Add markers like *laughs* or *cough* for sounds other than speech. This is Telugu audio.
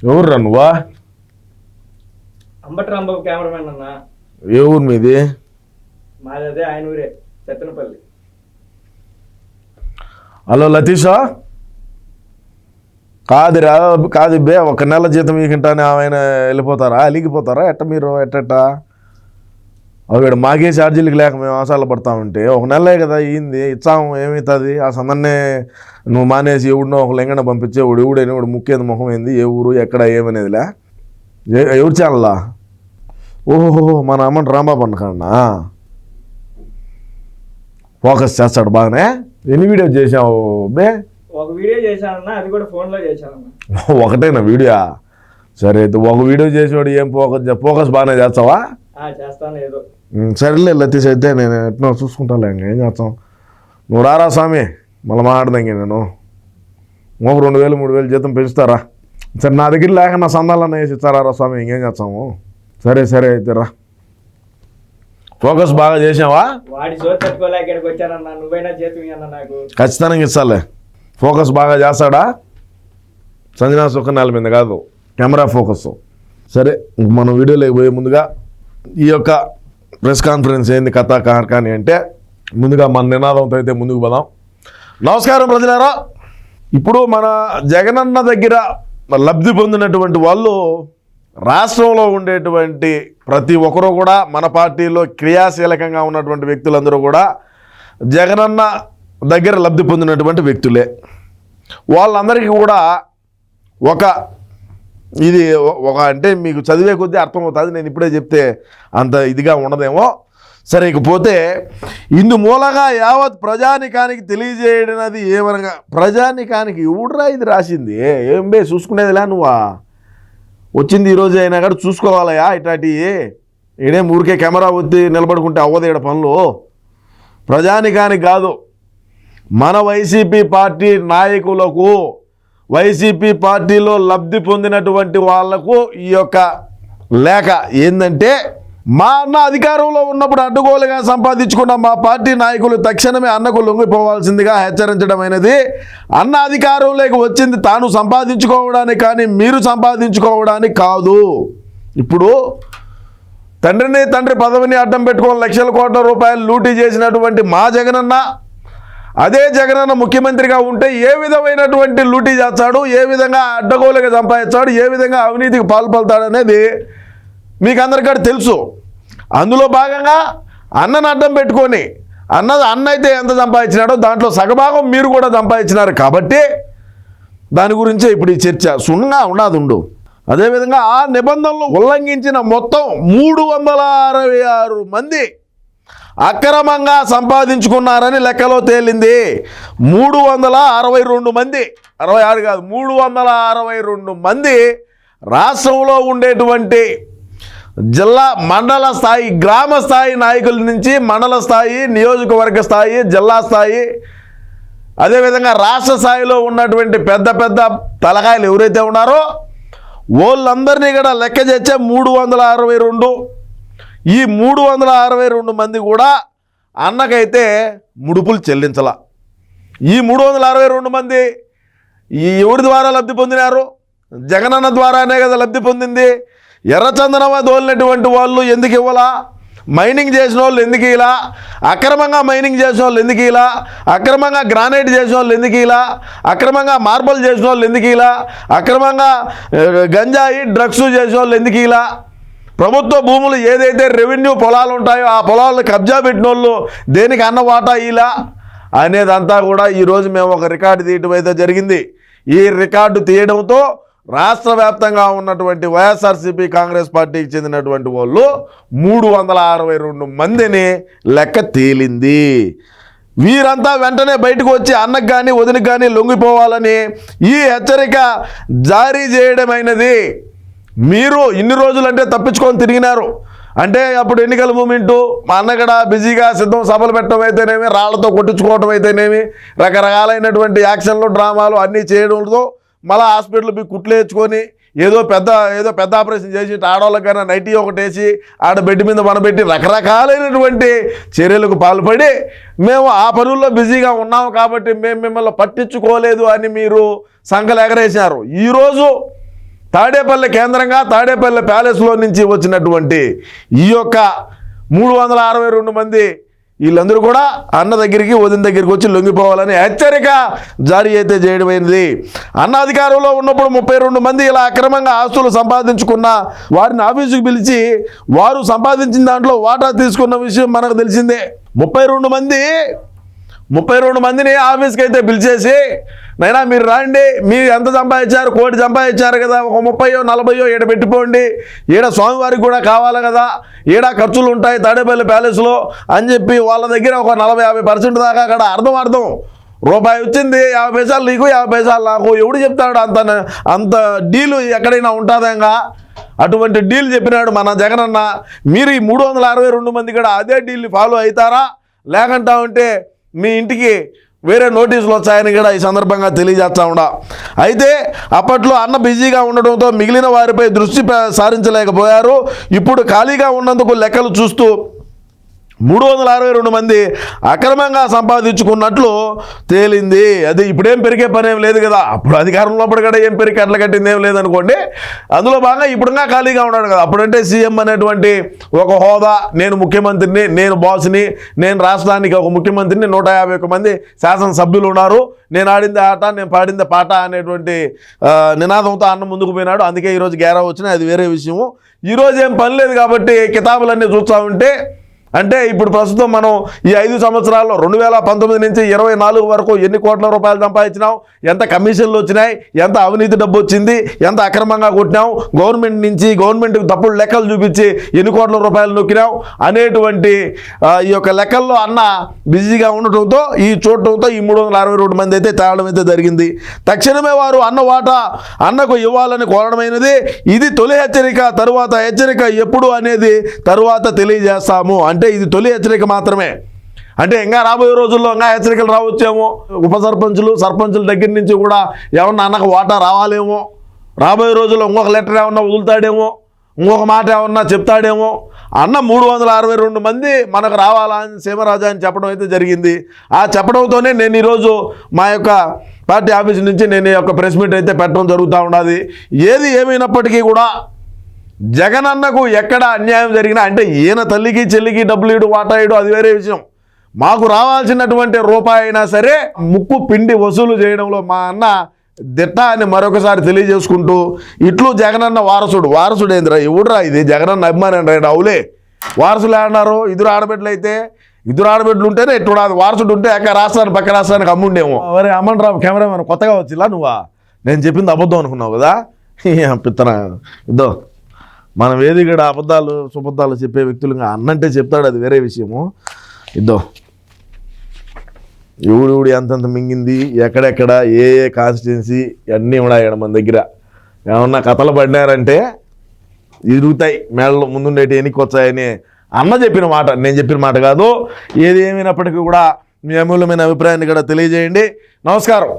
ఎవర్రా నువ్వా? అంబటి రాంబాబు కెమెరామెన్ అన్న. ఏ ఊరు మీది? మాది అదే ఆయన ఊరే సత్తెనపల్లి హలో లతీషా? కాదురా కాదు బే ఒక నెల జీతం మీకుంటానే ఆయన వెళ్ళిపోతారా? అలిగిపోతారా ఎట్ట మీరు ఎట్టెట్ట? అవి మాకే ఛార్జీలకి లేక మేము అవసరాలు పడతా ఉంటే ఒక నెలే కదా అయ్యింది ఇచ్చాము ఏమవుతుంది? ఆ సందర్నే నువ్వు మానేసి ఎవడినో ఒక లెంగన పంపించే ఎవడు ఎవడైనా వాడు ముఖ్యది ముఖం ఏంది ఏ ఊరు ఎక్కడ ఏమనేదిలే? ఎవరి ఛానల్లా ఓహో మన అమ్మని రాంబాబు అన్నకన్నా ఫోకస్ చేస్తాడు బాగానే. ఎన్ని వీడియోస్ చేసావు బే ఒక వీడియో చేశానన్న అది కూడా ఫోన్లో చేశానన్న. *laughs* ఒకటేనా వీడియో? సరే అయితే ఒక వీడియో చేసేవాడు ఏం ఫోకస్ ఫోకస్ బాగానే చేస్తావా? చేస్తాను ఏదో. సరేలే లతీష్ అయితే నేను ఎట్నో చూసుకుంటాలే ఇంక ఏం చేస్తాం? నువ్వు రారా స్వామి? మళ్ళీ మాట్లాడదాం ఇంక నేను. ఒక రెండు వేలు మూడు వేలు జీతం పెంచుతారా? సరే నా దగ్గర లేక నా సందాలన్న వేసి ఇస్తారా రా స్వామి? ఇంకేం చేస్తాము? సరే సరే అయితే రా. ఫోకస్ బాగా చేసావా ఖచ్చితంగా ఇస్తాలే. ఫోకస్ బాగా చేస్తాడా? సంజనా సుఖనాల మీద కాదు. కెమెరా ఫోకస్ సరే మనం వీడియోలోకి పోయే ముందుగా ఈ యొక్క ప్రెస్ కాన్ఫరెన్స్ ఏంది కథ కార్కాని అంటే ముందుగా మన నినాదంతో అయితే ముందుకు పోదాం. నమస్కారం ప్రజలారా. ఇప్పుడు మన జగనన్న దగ్గర లబ్ధి పొందినటువంటి వాళ్ళు రాష్ట్రంలో ఉండేటువంటి ప్రతి ఒక్కరూ కూడా మన పార్టీలో క్రియాశీలకంగా ఉన్నటువంటి వ్యక్తులందరూ కూడా జగనన్న దగ్గర లబ్ధి పొందినటువంటి వ్యక్తులే. వాళ్ళందరికీ కూడా ఒక ఇది ఒక అంటే మీకు చదివే కొద్దీ అర్థమవుతుంది. నేను ఇప్పుడే చెప్తే అంత ఇదిగా ఉండదేమో. సరే ఇకపోతే ఇందు మూలంగా యావత్ ప్రజానికానికి తెలియజేయడనది ఏమనగా ప్రజానికానికి ఎవడురా ఇది రాసింది? ఏం బే చూసుకునేదిలే నువ్వా? వచ్చింది ఈరోజు అయినా కూడా చూసుకోవాలయా ఇట్లాంటి ఈడేం ఊరికే కెమెరా వచ్చి నిలబడుకుంటే అవ్వదు ఈడ పనులు. ప్రజానికానికి కాదు మన వైసీపీ పార్టీ నాయకులకు వైసీపీ పార్టీలో లబ్ధి పొందినటువంటి వాళ్ళకు ఈ యొక్క లేఖ ఏంటంటే మా అన్న అధికారంలో ఉన్నప్పుడు అడ్డుగోలుగా సంపాదించుకున్న మా పార్టీ నాయకులు తక్షణమే అన్నకు లొంగిపోవాల్సిందిగా హెచ్చరించడమైనది అన్న అధికారంలోకి వచ్చింది తాను సంపాదించుకోవడానికి కానీ మీరు సంపాదించుకోవడానికి కాదు. ఇప్పుడు తండ్రిని తండ్రి పదవిని అడ్డం పెట్టుకొని లక్షల కోట్ల రూపాయలు లూటీ చేసినటువంటి మా జగనన్న అదే జగనన్న ముఖ్యమంత్రిగా ఉంటే ఏ విధమైనటువంటి లూటీ చేస్తాడు? ఏ విధంగా అడ్డగోలుగా సంపాదిస్తాడు? ఏ విధంగా అవినీతికి పాల్పడతాడు అనేది మీకు అందరికీ తెలుసు. అందులో భాగంగా అన్నను అడ్డం పెట్టుకొని అన్న అన్న అయితే ఎంత సంపాదించినాడో దాంట్లో సగభాగం మీరు కూడా సంపాదించినారు కాబట్టి దాని గురించే ఇప్పుడు ఈ చర్చ. సున్నా ఉన్నది ఉండు. అదేవిధంగా ఆ నిబంధనలు ఉల్లంఘించిన మొత్తం మూడు వందల అరవై ఆరు మంది అక్రమంగా సంపాదించుకున్నారని లెక్కలో తేలింది. మూడు వందల అరవై రెండు మంది అరవై ఆరు కాదు మూడు వందల అరవై రెండు మంది రాష్ట్రంలో ఉండేటువంటి జిల్లా మండల స్థాయి గ్రామ స్థాయి నాయకుల నుంచి మండల స్థాయి నియోజకవర్గ స్థాయి జిల్లా స్థాయి అదేవిధంగా రాష్ట్ర స్థాయిలో ఉన్నటువంటి పెద్ద పెద్ద తలకాయలు ఎవరైతే ఉన్నారో వాళ్ళందరినీ కూడా లెక్క చేస్తే మూడు వందల అరవై రెండు ఈ మూడు వందల అరవై రెండు మంది కూడా అన్నకైతే ముడుపులు చెల్లించాల. ఈ మూడు వందల అరవై రెండు మంది ఈ ఎవరి ద్వారా లబ్ధి పొందినారు? జగనన్న ద్వారానే కదా లబ్ధి పొందింది. ఎర్రచందనమ దోలినటువంటి వాళ్ళు ఎందుకు ఇవ్వాలా? మైనింగ్ చేసిన వాళ్ళు ఎందుకు ఇలా అక్రమంగా మైనింగ్ చేసిన వాళ్ళు ఎందుకు ఇలా అక్రమంగా గ్రానైట్ చేసిన వాళ్ళు ఎందుకు ఇలా అక్రమంగా మార్బల్ చేసిన వాళ్ళు ఎందుకు ఇలా అక్రమంగా గంజాయి డ్రగ్స్ చేసిన వాళ్ళు ఎందుకు ఇలా ప్రభుత్వ భూములు ఏదైతే రెవెన్యూ పొలాలు ఉంటాయో ఆ పొలాలను కబ్జా పెట్టిన వాళ్ళు దేనికి అన్న వాటా ఇలా? అనేదంతా కూడా ఈరోజు మేము ఒక రికార్డు తీయటం అయితే జరిగింది. ఈ రికార్డు తీయడంతో రాష్ట్ర వ్యాప్తంగా ఉన్నటువంటి వైఎస్ఆర్సీపీ కాంగ్రెస్ పార్టీకి చెందినటువంటి వాళ్ళు మూడు వందల అరవై రెండు మందిని లెక్క తేలింది. వీరంతా వెంటనే బయటకు వచ్చి అన్నకు కానీ వదినకు కానీ లొంగిపోవాలని ఈ హెచ్చరిక జారీ చేయడమైనది. మీరు ఇన్ని రోజులు అంటే తప్పించుకొని తిరిగినారు. అంటే అప్పుడు ఎన్నికల మూమెంటు మా అన్నగడ బిజీగా సిద్ధం సభలు పెట్టడం అయితేనేమి రాళ్ళతో కొట్టించుకోవడం అయితేనేమి రకరకాలైనటువంటి యాక్షన్లు డ్రామాలు అన్నీ చేయడంతో మళ్ళీ హాస్పిటల్ పోయి కుట్లు వేసుకొని ఏదో పెద్ద ఏదో పెద్ద ఆపరేషన్ చేసి ఆడవాళ్ళకైనా నైటీ ఒకటి వేసి ఆడ బెడ్ మీద మనబెట్టి రకరకాలైనటువంటి చర్యలకు పాల్పడి మేము ఆ పనుల్లో బిజీగా ఉన్నాము కాబట్టి మేము మిమ్మల్ని పట్టించుకోలేదు అని మీరు సంఘలు ఎగరేసారు ఈరోజు తాడేపల్లి కేంద్రంగా తాడేపల్లి ప్యాలెస్లో నుంచి వచ్చినటువంటి ఈ యొక్క మూడు వందల అరవై రెండు మంది వీళ్ళందరూ కూడా అన్న దగ్గరికి వదిన దగ్గరికి వచ్చి లొంగిపోవాలని హెచ్చరిక జారీ అయితే చేయడమైనది అన్న అధికారంలో ఉన్నప్పుడు ముప్పై రెండు మంది ఇలా అక్రమంగా ఆస్తులు సంపాదించుకున్న వారిని ఆఫీసుకు పిలిచి వారు సంపాదించిన దాంట్లో వాటా తీసుకున్న విషయం మనకు తెలిసిందే. ముప్పై రెండు మంది ముప్పై రెండు మందిని ఆఫీస్కి అయితే పిలిచేసి నైనా మీరు రండి మీరు ఎంత సంపాదించారు? కోటి సంపాదించారు కదా ఒక ముప్పయో నలభయో ఈడ పెట్టిపోండి ఈడ స్వామివారికి కూడా కావాలి కదా. ఈడ ఖర్చులు ఉంటాయి తాడేపల్లి ప్యాలెస్లో. అని చెప్పి వాళ్ళ దగ్గర ఒక నలభై యాభై పర్సెంట్ దాకా అక్కడ అర్థం అర్థం. రూపాయి వచ్చింది యాభై పైసలు నీకు యాభై పైసలు నాకు. ఎవడు చెప్తాడు అంత అంత డీలు ఎక్కడైనా ఉంటుందేగా? అటువంటి డీల్ చెప్పినాడు మన జగనన్న మీరు ఈ మూడు వందల అరవై రెండు మంది కూడా అదే డీల్ని ఫాలో అవుతారా? లేకుంటా ఉంటే మీ ఇంటికి వేరే నోటీసులు వచ్చాయని కూడా ఈ సందర్భంగా తెలియజేస్తా ఉండా అయితే అప్పట్లో అన్న బిజీగా ఉండడంతో మిగిలిన వారిపై దృష్టి సారించలేకపోయారు. ఇప్పుడు ఖాళీగా ఉన్నందుకు లెక్కలు చూస్తూ మూడు వందల అరవై రెండు మంది అక్రమంగా సంపాదించుకున్నట్లు తేలింది. అది ఇప్పుడేం పెరిగే పని ఏం లేదు కదా. అప్పుడు అధికారంలో అప్పుడు కూడా ఏం పెరిగి కట్ల కట్టింది ఏం లేదనుకోండి. అందులో భాగంగా ఇప్పుడుగా ఖాళీగా ఉన్నాడు కదా. అప్పుడంటే సీఎం అనేటువంటి ఒక హోదా నేను ముఖ్యమంత్రిని నేను బాస్ని నేను రాష్ట్రానికి ఒక ముఖ్యమంత్రిని నూట యాభై ఒక్క మంది శాసనసభ్యులు ఉన్నారు. నేను ఆడింది ఆట నేను పాడింది పాట అనేటువంటి నినాదంతో అన్న ముందుకు పోయినాడు. అందుకే ఈరోజు గేరా వచ్చినాయి. అది వేరే విషయము. ఈరోజు ఏం పని లేదు కాబట్టి కితాబులన్నీ చూస్తూ ఉంటే అంటే ఇప్పుడు ప్రస్తుతం మనం ఈ ఐదు సంవత్సరాల్లో రెండు వేల పంతొమ్మిది నుంచి ఇరవై నాలుగు వరకు ఎన్ని కోట్ల రూపాయలు సంపాదించినాం? ఎంత కమిషన్లు వచ్చినాయి? ఎంత అవినీతి డబ్బు వచ్చింది? ఎంత అక్రమంగా కొట్టినాం? గవర్నమెంట్ నుంచి గవర్నమెంట్కి తప్పుడు లెక్కలు చూపించి ఎన్ని కోట్ల రూపాయలు నొక్కినాం? అనేటువంటి ఈ యొక్క లెక్కల్లో అన్న బిజీగా ఉండటంతో ఈ చూడటంతో ఈ మూడు వందల అరవై రెండు మంది అయితే తేవడం అయితే జరిగింది. తక్షణమే వారు అన్న వాటా అన్నకు ఇవ్వాలని కోరడమైనది. ఇది తొలి హెచ్చరిక తరువాత హెచ్చరిక ఎప్పుడు అనేది తరువాత తెలియజేస్తాము అంటే అంటే ఇది తొలి హెచ్చరిక మాత్రమే. అంటే ఇంకా రాబోయే రోజుల్లో ఇంకా హెచ్చరికలు రావచ్చేమో? ఉప సర్పంచులు సర్పంచుల దగ్గర నుంచి కూడా ఏమన్నా అన్నకు వాటా రావాలేమో? రాబోయే రోజుల్లో ఇంకొక లెటర్ ఏమన్నా వదులుతాడేమో? ఇంకొక మాట ఏమన్నా చెప్తాడేమో? అన్న మూడు వందల అరవై రెండు మంది మనకు రావాలా అని సీమరాజా అని చెప్పడం అయితే జరిగింది. ఆ చెప్పడంతోనే నేను ఈరోజు మా యొక్క పార్టీ ఆఫీస్ నుంచి నేను ఈ యొక్క ప్రెస్ మీట్ అయితే పెట్టడం జరుగుతూ ఉన్నది. ఏది ఏమైనప్పటికీ కూడా జగనన్నకు ఎక్కడ అన్యాయం జరిగినా అంటే ఈయన తల్లికి చెల్లికి డబ్బులు ఇడు వాటాయుడు అది వేరే విషయం. మాకు రావాల్సినటువంటి రూపాయి అయినా సరే ముక్కు పిండి వసూలు చేయడంలో మా అన్న దిట్ట అని మరొకసారి తెలియజేసుకుంటూ ఇట్లు జగనన్న వారసుడు. వారసుడు ఏందిరా ఎవడురా ఇది? జగనన్న అభిమానం రా అవులే వారసులు ఏమన్నారు? ఇద్దరు ఆడబిడ్డలు అయితే ఇద్దరు ఆడబిడ్డలు ఉంటేనే ఎట్టు వారసుడు ఉంటే ఎక్క రాష్ట్రానికి పక్క రాష్ట్రానికి అమ్ముండేమో. అరే అమ్మన్ రావు కెమెరామెన్ కొత్తగా వచ్చిలా నువ్వా? నేను చెప్పింది అబద్ధం అనుకున్నావు కదా? *laughs* పిత్తన? ఇద్దో మనం ఏది ఇక్కడ అబద్ధాలు సుబద్ధాలు చెప్పే వ్యక్తులు ఇంకా అన్నంటే చెప్తాడు అది వేరే విషయము. ఇద్దో. ఎవడెవడు ఎంతెంత మింగింది ఎక్కడెక్కడ ఏ ఏ కాన్స్టిట్యున్సీ అన్నీ ఉన్నాయి ఇక్కడ మన దగ్గర. ఏమన్నా కథలు పడినారంటే ఇరుగుతాయి. మేడలు ముందుండేటి ఎన్నికి వచ్చాయని అన్న చెప్పిన మాట నేను చెప్పిన మాట కాదు. ఏది ఏమైనప్పటికీ కూడా మీ అమూల్యమైన అభిప్రాయాన్ని కూడా తెలియజేయండి. నమస్కారం.